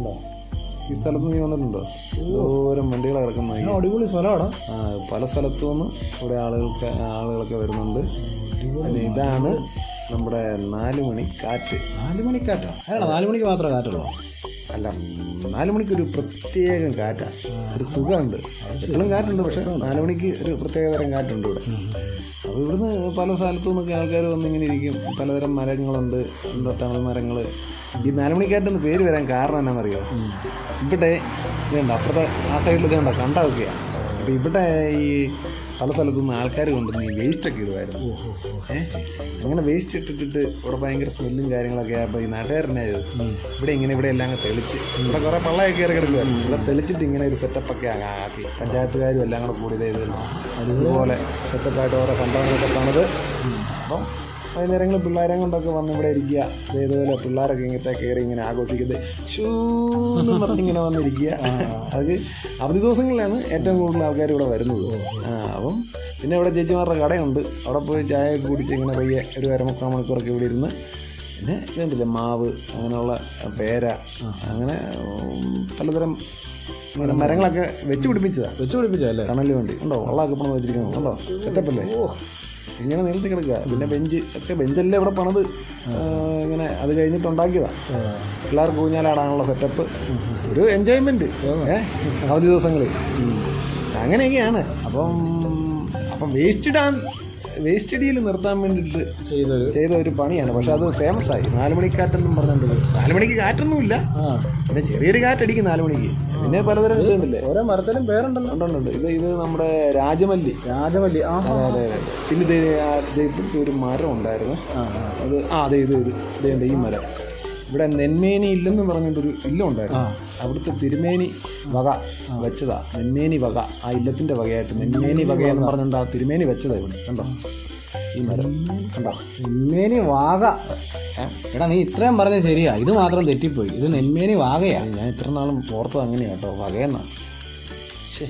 കണ്ടോ ഈ സ്ഥലത്ത് നീ വന്നിട്ടുണ്ടോ? ദൂരം വണ്ടികൾ കിടക്കുന്ന അടിപൊളി സ്ഥലമാണ് പല സ്ഥലത്തു നിന്ന് ഇവിടെ ആളുകൾക്ക് ആളുകളൊക്കെ വരുന്നുണ്ട്. പിന്നെ ഇതാണ് നമ്മുടെ നാല് മണി കാറ്റ്. നാല് മണി അതാണ് നാല് മണിക്ക് മാത്രമേ കാറ്റുള്ളൂ. അല്ല നാല് മണിക്ക് ഒരു പ്രത്യേകം കാറ്റാണ് ഒരു സുഖമുണ്ട്. എപ്പോഴും കാറ്റുണ്ട് പക്ഷേ നാല് മണിക്ക് ഒരു പ്രത്യേക തരം കാറ്റുണ്ട് ഇവിടെ. അപ്പോൾ ഇവിടുന്ന് പല സ്ഥലത്തു നിന്നൊക്കെ ആൾക്കാർ വന്നിങ്ങനെ ഇരിക്കും. പലതരം മരങ്ങളുണ്ട് എന്താ തമിഴ് മരങ്ങൾ ഈ നാലുമണിക്കാറ്റെന്ന് പേര് വരാൻ കാരണം എന്നാണെന്നറിയോ ഇവിടെ ഇതുണ്ട് അപ്പുറത്തെ ആ സൈഡിൽ ഇതുണ്ടോ കണ്ടതൊക്കെയാണ് അപ്പോൾ ഇവിടെ ഈ പല സ്ഥലത്തു നിന്ന് ആൾക്കാർ കൊണ്ടുവന്ന് ഈ വേസ്റ്റൊക്കെ ഇടുമായിരുന്നു ഏഹ് അങ്ങനെ വേസ്റ്റ് ഇട്ടിട്ടിട്ട് ഇവിടെ ഭയങ്കര സ്മെല്ലും കാര്യങ്ങളൊക്കെ ആയപ്പോൾ ഈ നാട്ടുകാരനെ ഇവിടെ ഇങ്ങനെ ഇവിടെ എല്ലാം അങ്ങ് തെളിച്ച്. ഇവിടെ കുറേ പള്ളയൊക്കെ ഇറക്കി എടുക്കുമായിരുന്നു ഇവിടെ തെളിച്ചിട്ട് ഇങ്ങനെ ഒരു സെറ്റപ്പൊക്കെ ആക്കി. പഞ്ചായത്തുകാരും എല്ലാം കൂടെ കൂടി ചെയ്ത് അതുപോലെ സെറ്റപ്പായിട്ട് ഓരോ സംഭവങ്ങളൊക്കെ പണിത് അപ്പം വൈകുന്നേരങ്ങളിൽ പിള്ളേരെ കൊണ്ടൊക്കെ വന്ന് ഇവിടെ ഇരിക്കുക. ഇതുപോലെ പിള്ളേരൊക്കെ ഇങ്ങനത്തെ കയറി ഇങ്ങനെ ആഘോഷിക്കുന്നത്. ഷൂന്ന് പറഞ്ഞ് ഇങ്ങനെ വന്നിരിക്കുക. അത് അവധി ദിവസങ്ങളിലാണ് ഏറ്റവും കൂടുതൽ ആൾക്കാർ ഇവിടെ വരുന്നത്. ആ അപ്പം പിന്നെ ഇവിടെ ചേച്ചിമാരുടെ കടയുണ്ട്. അവിടെ പോയി ചായ കുടിച്ച് ഇങ്ങനെ പയ്യെ ഒരു അരമുക്കാൽ മണിക്കൂറൊക്കെ ഇവിടെ ഇരുന്ന് പിന്നെ ഇതുണ്ടല്ലേ മാവ് അങ്ങനെയുള്ള പേര അങ്ങനെ പലതരം ഇങ്ങനെ മരങ്ങളൊക്കെ വെച്ച് പിടിപ്പിച്ചതാണ് വെച്ച് പിടിപ്പിച്ചല്ലേ കണലിന് വേണ്ടി. ഉണ്ടോ? വെള്ളമൊക്കെ പണം വെച്ചിരിക്കുന്നു ഉണ്ടോ? സെറ്റപ്പ് അല്ലേ? ഇങ്ങനെ നീളത്തി കിടക്കുക. പിന്നെ ബെഞ്ച് ഒക്കെ ബെഞ്ചല്ലേ ഇവിടെ പണിത്. ഇങ്ങനെ അത് കഴിഞ്ഞിട്ട് ഉണ്ടാക്കിയതാ. പിള്ളേർക്ക് ഊഞ്ഞാലാടാനുള്ള സെറ്റപ്പ് ഒരു എൻജോയ്മെന്റ് ഏഹ് അവധി ദിവസങ്ങളിൽ. അങ്ങനെയൊക്കെയാണ്. അപ്പം അപ്പം വേസ്റ്റ് ഇടാൻ വേസ്റ്റ് ഇടിയിൽ നിർത്താൻ വേണ്ടിയിട്ട് ചെയ്തൊരു ചെയ്ത ഒരു പണിയാണ്. പക്ഷെ അത് ഫേമസ് ആയി. നാലുമണിക്കാറ്റെന്നും പറഞ്ഞിട്ടുണ്ട് നാലുമണിക്ക് കാറ്റൊന്നുമില്ല. പിന്നെ ചെറിയൊരു കാറ്റടിക്കും നാലുമണിക്ക് പിന്നെ പലതരം ഇതുണ്ടല്ലേ? ഓരോ മരത്തിലും പേരുണ്ടല്ലോ. ഉണ്ട്, ഉണ്ട്, ഉണ്ട്. ഇത് ഇത് നമ്മുടെ രാജമല്ലി. രാജമല്ലി. ആ അതെ അതെ അതെ. പിന്നെ ഇത് ഒരു മരം ഉണ്ടായിരുന്നു. അത് ആ അതെ ഇത് ഇത്. ഇതേണ്ട ഈ മരം. ഇവിടെ നെന്മേനി ഇല്ലെന്ന് പറഞ്ഞൊരു ഇല്ലം ഉണ്ടായിരുന്നു. അവിടുത്തെ തിരുമേനി വക വെച്ചതാ. നെന്മേനി വക. ആ ഇല്ലത്തിന്റെ വകയായിട്ട് നെന്മേനി വക എന്ന് പറഞ്ഞുകൊണ്ട് ആ തിരുമേനി വെച്ചതാ ഇവിടെ. കണ്ടോ? ഈ മരം. കണ്ടോ? നെന്മേനി വാക. എടാ നീ ഇത്രയും പറഞ്ഞത് ശരിയാ. ഇത് മാത്രം തെറ്റിപ്പോയി. ഇത് നെന്മേനി വാകയാണ് ഞാൻ ഇത്ര നാളും ഓർത്തത് അങ്ങനെയാട്ടോ വകയെന്നാണ് ശേ